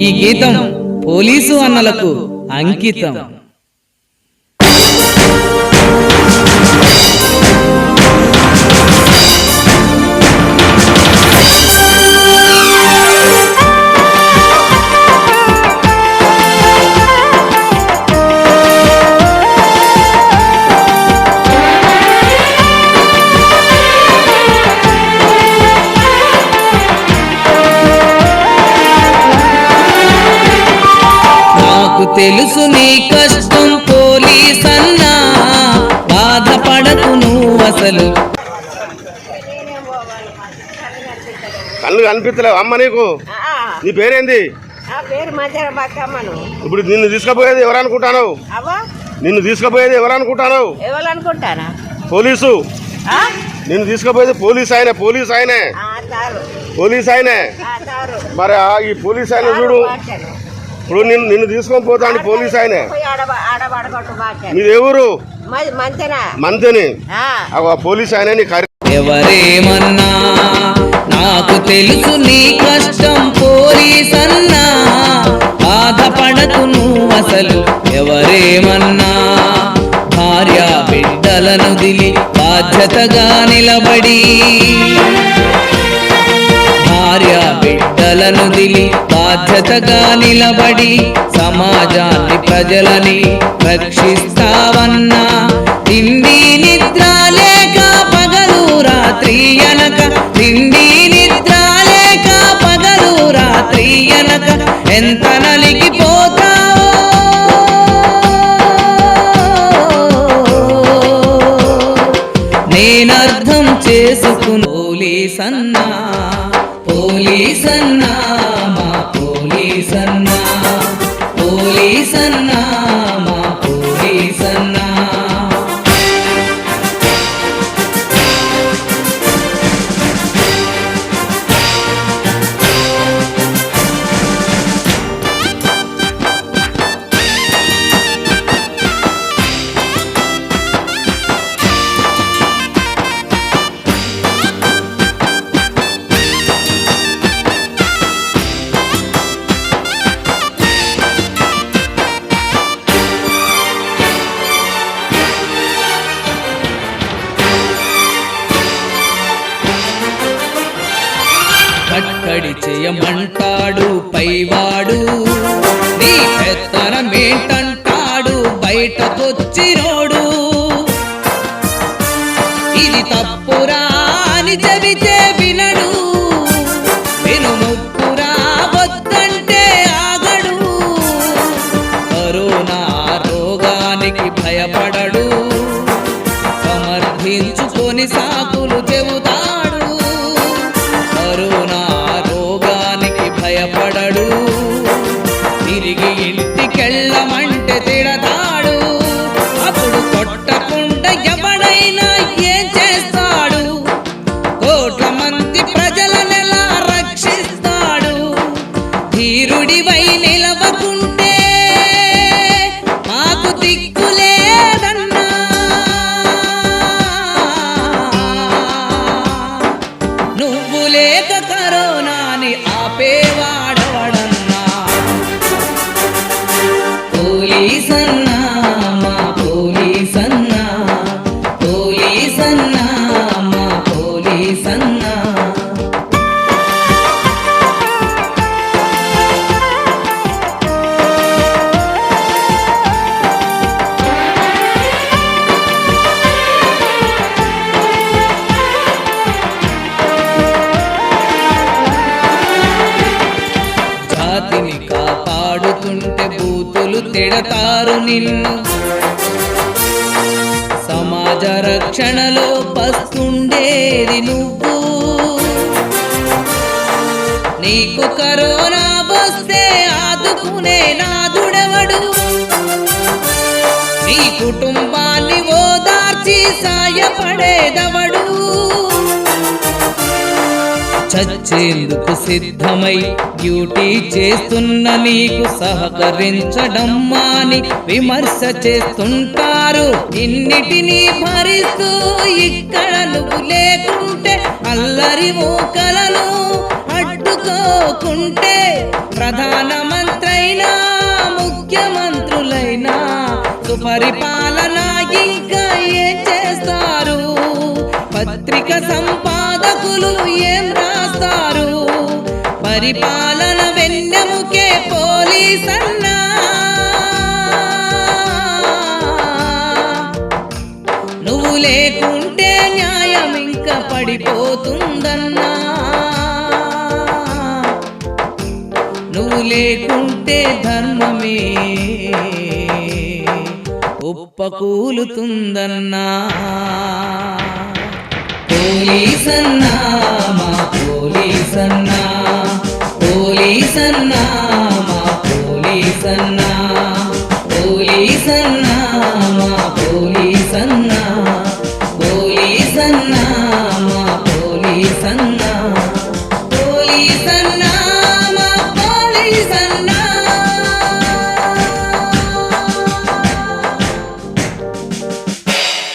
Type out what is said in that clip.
ఈ గీతం పోలీసు అన్నలకు అంకితం. తెలుసు నీ కష్టం పోలీస్ అన్నా బాధపడకు నువ్వు అసలు. కళ్ళు కనిపించలేవు అమ్మ నీకు? ఆ, నీ పేరేంది? ఇప్పుడు నిన్ను తీసుకుపోయేది ఎవరు అనుకుంటాను అవ్వ? నిన్ను తీసుకుపోయేది ఎవరు అనుకుంటాను ఎవరు అనుకుంటారా పోలీసు. ఆ? నిన్ను తీసుకుపోయేది పోలీస్ ఆయన పోలీస్ ఆయనే. పోలీస్ ఆయనే. మరి ఆ ఈ పోలీస్ ఆయన చూడు. ఇప్పుడు నిన్ను నిన్ను తీసుకొని పోతాడు పోలీస్ ఆయనే. పోయి ఆడ ఆడబడగొట్టు బాచెను. మీది ఎవరు? మరి మంతెనా? మంతని. ఆ, ఆ పోలీస్ ఆయన నీ ఎవరేమన్నా నాకు తెలుసు నీ కష్టం పోలీస్ అన్నా బాధపడకు నువ్వు అసలు ఎవరేమన్నా. భార్య బిడ్డలను దిలి బాధ్యతగా నిలబడి. భార్య బిడ్డలను దిలి బాధ్యతగా నిలబడి సమాజాన్ని ప్రజలని రక్షిస్తావన్నా. తిండి నిద్ర లేక పగలు రాత్రి అనక తిండి నిద్ర లేక పగలు రాత్రి అనక ఎంత నలిగిపోతావో. నేనర్థం చేసుకుని పోలీసన్నా పోలీసన్నా. పోలీసన్నా పోలీసన్నా. కట్టడి చేయమంటాడు పైవాడు. నీ పెత్తనమేంటంటాడు బయటకొచ్చినోడు. ఇది తప్పురా అని చెబితే వినడు. వినుముప్పురా వద్దంటే ఆగడు. కరోనా రోగానికి భయపడ ಿಗೆ తిడతారు నిన్ను. సమాజ రక్షణలో పస్తుండేది నువ్వు. నీకు కరోనా వస్తే ఆదుకునే నాదుడెవడు? నీ కుటుంబాన్ని ఓదార్చి సాయపడేదవడు? చచ్చేందుకు సిద్ధమై డ్యూటీ చేస్తున్న నీకు సహకరించడం మాని విమర్శ చేస్తుంటారు. ఇన్నిటినీ భరిస్తూ ఇక్కడ నువ్వు లేకుంటే అల్లరి మూకలను అడ్డుకోకుంటే ప్రధానమంత్రైనా ముఖ్యమంత్రులైనా సుపరిపాలన ఇంకా ఏం చేస్తారు? పత్రిక సంపాదకులు ఏం రాస్తారు పరిపాలన వెన్నెముకే పోలీస్ అన్నా నువ్వు లేకుంటే న్యాయం ఇంకా పడిపోతుందన్నా. నువ్వు లేకుంటే ధర్మమే ఉప్పకూలుతుందన్నా. పోలీసన్నా పోలీసన్నా పోలీసన్నా మా పోలీసన్నా పోలీసన్నా.